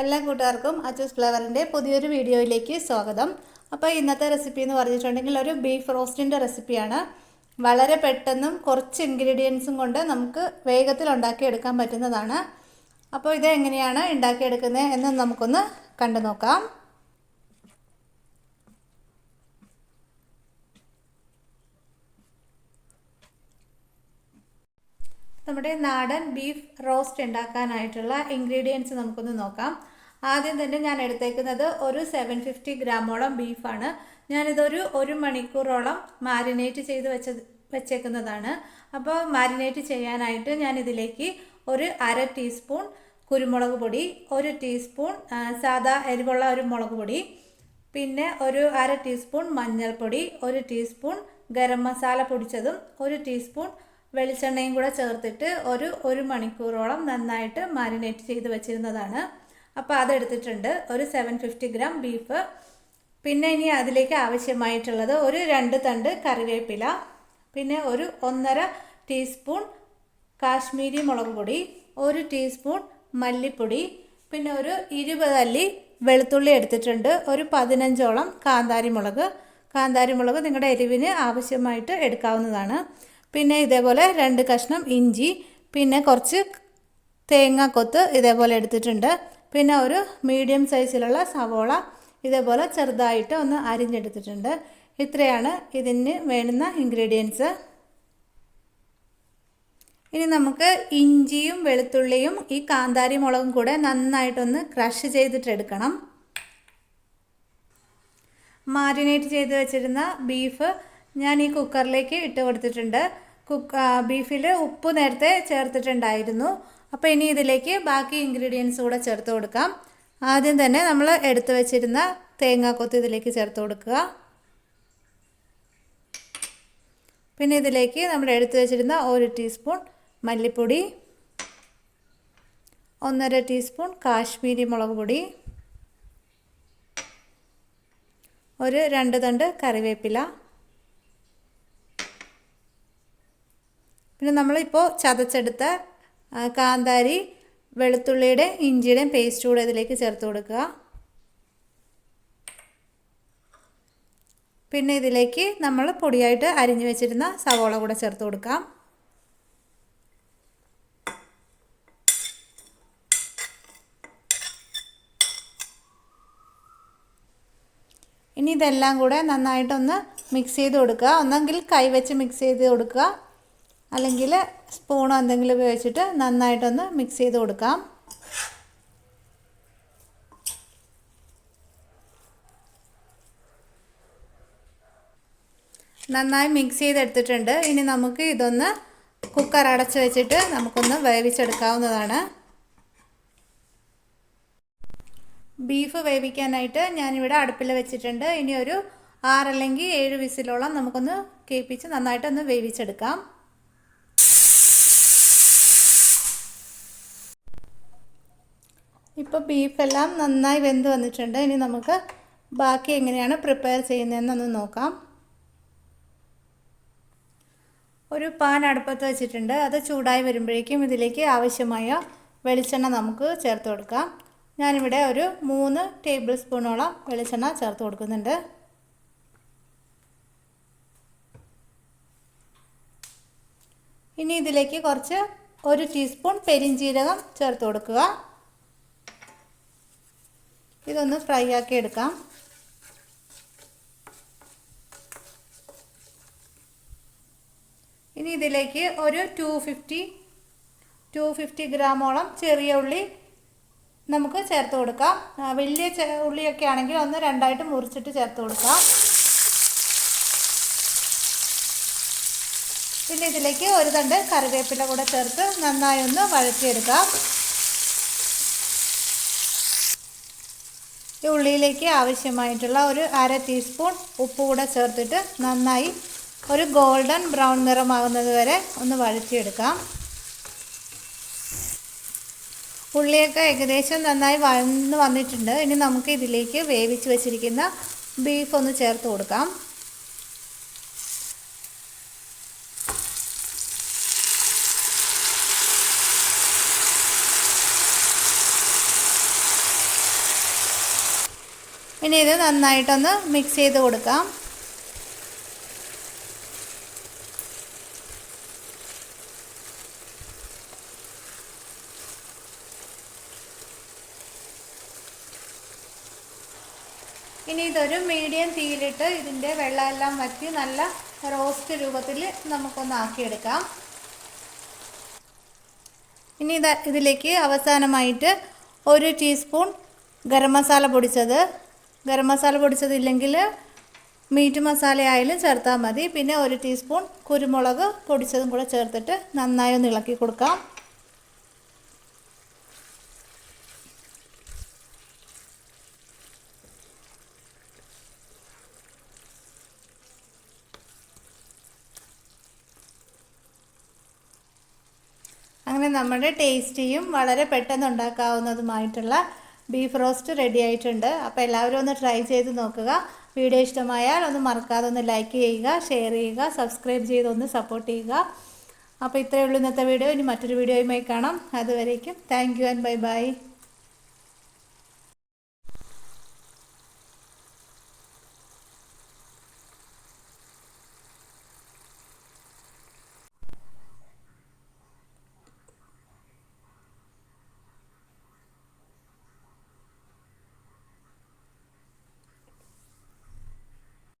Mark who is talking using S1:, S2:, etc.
S1: എല്ലാ കൂട്ടുകാർക്കും അച്ചൂസ് ഫ്ലേവറിന്റെ പുതിയൊരു വീഡിയോയിലേക്ക് സ്വാഗതം. അപ്പോൾ ഇന്നത്തെ റെസിപ്പി എന്ന് പറഞ്ഞിട്ടുണ്ടെങ്കിൽ ഒരു ബീഫ് റോസ്റ്റിന്റെ റെസിപ്പിയാണ് വളരെ പെട്ടെന്നും കുറച്ച് ഇൻഗ്രീഡിയൻസും കൊണ്ട് നമുക്ക് വേഗത്തിൽ ഉണ്ടാക്കിയെടുക്കാൻ പറ്റുന്നതാണ്. അപ്പോൾ ഇത് എങ്ങനെയാണ് ഉണ്ടാക്കിയെടുക്കുന്നത് എന്ന് നമുക്കൊന്ന് കണ്ടു നോക്കാം നമ്മുടെ നാടൻ ബീഫ് റോസ്റ്റ് ഉണ്ടാക്കാനായിട്ടുള്ള ഇൻഗ്രീഡിയൻസ് നമുക്കൊന്ന് നോക്കാം. ആദ്യം തന്നെ ഞാൻ എടുത്തേക്കുന്നത് ഒരു സെവൻ ഫിഫ്റ്റി ഗ്രാമോളം ബീഫാണ്. ഞാനിതൊരു ഒരു മണിക്കൂറോളം മാരിനേറ്റ് ചെയ്ത് വെച്ച വെച്ചേക്കുന്നതാണ്. അപ്പോൾ മാരിനേറ്റ് ചെയ്യാനായിട്ട് ഞാൻ ഇതിലേക്ക് ഒരു അര ടീസ്പൂൺ കുരുമുളക് പൊടി ഒരു ടീസ്പൂൺ സാദാ എരിവുള്ള ഒരു മുളക് പൊടി പിന്നെ ഒരു അര ടീസ്പൂൺ മഞ്ഞൾപ്പൊടി ഒരു ടീസ്പൂൺ ഗരം മസാല പൊടിച്ചതും ഒരു ടീസ്പൂൺ വെളിച്ചെണ്ണയും കൂടെ ചേർത്തിട്ട് ഒരു ഒരു മണിക്കൂറോളം നന്നായിട്ട് മാരിനേറ്റ് ചെയ്ത് വെച്ചിരുന്നതാണ്. അപ്പോൾ അതെടുത്തിട്ടുണ്ട്. ഒരു സെവൻ ഫിഫ്റ്റി ഗ്രാം ബീഫ് പിന്നെ ഇനി അതിലേക്ക് ആവശ്യമായിട്ടുള്ളത് ഒരു രണ്ട് തണ്ട് കറിവേപ്പില. പിന്നെ ഒരു ഒന്നര ടീസ്പൂൺ കാശ്മീരി മുളക് പൊടി ഒരു ടീസ്പൂൺ മല്ലിപ്പൊടി പിന്നെ ഒരു ഇരുപത് അല്ലി വെളുത്തുള്ളി എടുത്തിട്ടുണ്ട്. ഒരു പതിനഞ്ചോളം കാന്താരി മുളക് കാന്താരി മുളക് നിങ്ങളുടെ എരിവിന് ആവശ്യമായിട്ട് എടുക്കാവുന്നതാണ്. പിന്നെ ഇതേപോലെ രണ്ട് കഷ്ണം ഇഞ്ചി പിന്നെ കുറച്ച് തേങ്ങാക്കൊത്ത് ഇതേപോലെ എടുത്തിട്ടുണ്ട്. പിന്നെ ഒരു മീഡിയം സൈസിലുള്ള സവോള ഇതേപോലെ ചെറുതായിട്ട് ഒന്ന് അരിഞ്ഞെടുത്തിട്ടുണ്ട്. ഇത്രയാണ് ഇതിന് വേണ്ടുന്ന ഇൻഗ്രീഡിയൻസ്. ഇനി നമുക്ക് ഇഞ്ചിയും വെളുത്തുള്ളിയും ഈ കാന്താരി മുളകും കൂടെ നന്നായിട്ടൊന്ന് ക്രഷ് ചെയ്തിട്ടെടുക്കണം മാരിനേറ്റ് ചെയ്ത് വെച്ചിരുന്ന ബീഫ് ഞാൻ ഈ കുക്കറിലേക്ക് ഇട്ട് കൊടുത്തിട്ടുണ്ട്. കുക്ക് ബീഫിൽ ഉപ്പ് നേരത്തെ ചേർത്തിട്ടുണ്ടായിരുന്നു. അപ്പോൾ ഇനി ഇതിലേക്ക് ബാക്കി ഇൻഗ്രീഡിയൻസ് കൂടെ ചേർത്ത് കൊടുക്കാം. ആദ്യം തന്നെ നമ്മൾ എടുത്തു വെച്ചിരുന്ന തേങ്ങാക്കൊത്ത് ഇതിലേക്ക് ചേർത്ത് കൊടുക്കുക. പിന്നെ ഇതിലേക്ക് നമ്മൾ എടുത്തു വെച്ചിരുന്ന ഒരു ടീസ്പൂൺ മല്ലിപ്പൊടി ഒന്നര ടീസ്പൂൺ കാശ്മീരി മുളക് പൊടി ഒരു രണ്ട് തണ്ട് കറിവേപ്പില പിന്നെ നമ്മളിപ്പോൾ ചതച്ചെടുത്ത കാന്താരി വെളുത്തുള്ളിയുടെ ഇഞ്ചിയുടെയും പേസ്റ്റ് കൂടെ ഇതിലേക്ക് ചേർത്ത് കൊടുക്കുക. പിന്നെ ഇതിലേക്ക് നമ്മൾ പൊടിയായിട്ട് അരിഞ്ഞു വെച്ചിരുന്ന സവോള കൂടെ ചേർത്ത് കൊടുക്കാം. ഇനി ഇതെല്ലാം കൂടെ നന്നായിട്ടൊന്ന് മിക്സ് ചെയ്ത് കൊടുക്കുക. ഒന്നെങ്കിൽ കൈ വെച്ച് മിക്സ് ചെയ്ത് കൊടുക്കുക. അല്ലെങ്കിൽ സ്പൂണോ എന്തെങ്കിലും ഉപയോഗിച്ചിട്ട് നന്നായിട്ടൊന്ന് മിക്സ് ചെയ്ത് കൊടുക്കാം. നന്നായി മിക്സ് ചെയ്തെടുത്തിട്ടുണ്ട്. ഇനി നമുക്ക് ഇതൊന്ന് കുക്കർ അടച്ച് വെച്ചിട്ട് നമുക്കൊന്ന് വേവിച്ചെടുക്കാവുന്നതാണ്. ബീഫ് വേവിക്കാനായിട്ട് ഞാനിവിടെ അടുപ്പിൽ വെച്ചിട്ടുണ്ട്. ഇനി ഒരു ആറല്ലെങ്കിൽ ഏഴ് വിസിലോളം നമുക്കൊന്ന് കേൾപ്പിച്ച് നന്നായിട്ടൊന്ന് വേവിച്ചെടുക്കാം. ഇപ്പോൾ ബീഫെല്ലാം നന്നായി വെന്ത് വന്നിട്ടുണ്ട്. ഇനി നമുക്ക് ബാക്കി എങ്ങനെയാണ് പ്രിപ്പയർ ചെയ്യുന്നതെന്നൊന്ന് നോക്കാം. ഒരു പാൻ അടുപ്പത്ത് വെച്ചിട്ടുണ്ട്. അത് ചൂടായി വരുമ്പോഴേക്കും ഇതിലേക്ക് ആവശ്യമായ വെളിച്ചെണ്ണ നമുക്ക് ചേർത്ത് കൊടുക്കാം. ഞാനിവിടെ ഒരു മൂന്ന് ടേബിൾ സ്പൂണോളം വെളിച്ചെണ്ണ ചേർത്ത് കൊടുക്കുന്നുണ്ട്. ഇനി ഇതിലേക്ക് കുറച്ച് ഒരു ടീസ്പൂൺ പെരിഞ്ജീരകം ചേർത്ത് കൊടുക്കുക. ഇതൊന്ന് ഫ്രൈ ആക്കി എടുക്കാം. ഇനി ഇതിലേക്ക് ഒരു ടു ഫിഫ്റ്റി ടു ഫിഫ്റ്റി ഗ്രാമോളം ചെറിയ ഉള്ളി നമുക്ക് ചേർത്ത് കൊടുക്കാം. വലിയ ഉള്ളിയൊക്കെ ആണെങ്കിൽ ഒന്ന് രണ്ടായിട്ട് മുറിച്ചിട്ട് ചേർത്ത് കൊടുക്കാം. പിന്നെ ഇതിലേക്ക് ഒരു തണ്ട് കറിവേപ്പില കൂടെ ചേർത്ത് നന്നായി ഒന്ന് വഴറ്റിയെടുക്കാം. ഈ ഉള്ളിയിലേക്ക് ആവശ്യമായിട്ടുള്ള ഒരു അര ടീസ്പൂൺ ഉപ്പ് കൂടെ ചേർത്തിട്ട് നന്നായി ഒരു ഗോൾഡൻ ബ്രൗൺ നിറമാകുന്നത് വരെ ഒന്ന് വഴറ്റിയെടുക്കാം. ഉള്ളിയൊക്കെ ഏകദേശം നന്നായി വഴന്ന് വന്നിട്ടുണ്ട്. ഇനി നമുക്ക് ഇതിലേക്ക് വേവിച്ച് വെച്ചിരിക്കുന്ന ബീഫ് ഒന്ന് ചേർത്ത് കൊടുക്കാം. ഇനി ഇത് നന്നായിട്ടൊന്ന് മിക്സ് ചെയ്ത് കൊടുക്കാം. ഇനി ഇതൊരു മീഡിയം തീയിലിട്ട് ഇതിന്റെ വെള്ളമെല്ലാം വറ്റി നല്ല റോസ്റ്റ് രൂപത്തിൽ നമുക്കൊന്ന് ആക്കിയെടുക്കാം. ഇനി ഇത് ഇതിലേക്ക് അവസാനമായിട്ട് ഒരു ടീസ്പൂൺ ഗരം മസാല പൊടിച്ചത്. ഗരം മസാല പൊടിച്ചതില്ലെങ്കിൽ മീറ്റ് മസാല ആയാലും ചേർത്താൽ മതി. പിന്നെ ഒരു ടീസ്പൂൺ കുരുമുളക് പൊടിച്ചതും കൂടെ ചേർത്തിട്ട് നന്നായി ഒന്ന് ഇളക്കി കൊടുക്കാം. അങ്ങനെ നമ്മുടെ ടേസ്റ്റിയും വളരെ പെട്ടെന്ന് ഉണ്ടാക്കാവുന്നതുമായിട്ടുള്ള ബീഫ് റോസ്റ്റ് റെഡി ആയിട്ടുണ്ട്. അപ്പോൾ എല്ലാവരും ഒന്ന് ട്രൈ ചെയ്ത് നോക്കുക. വീഡിയോ ഇഷ്ടമായാൽ ഒന്ന് മറക്കാതെ ഒന്ന് ലൈക്ക് ചെയ്യുക ഷെയർ ചെയ്യുക സബ്സ്ക്രൈബ് ചെയ്ത് ഒന്ന് സപ്പോർട്ട് ചെയ്യുക. അപ്പോൾ ഇത്രയേ ഉള്ളൂ ഇന്നത്തെ വീഡിയോ ഇനി മറ്റൊരു വീഡിയോയുമായി കാണാം. അതുവരേക്കും thank you and bye bye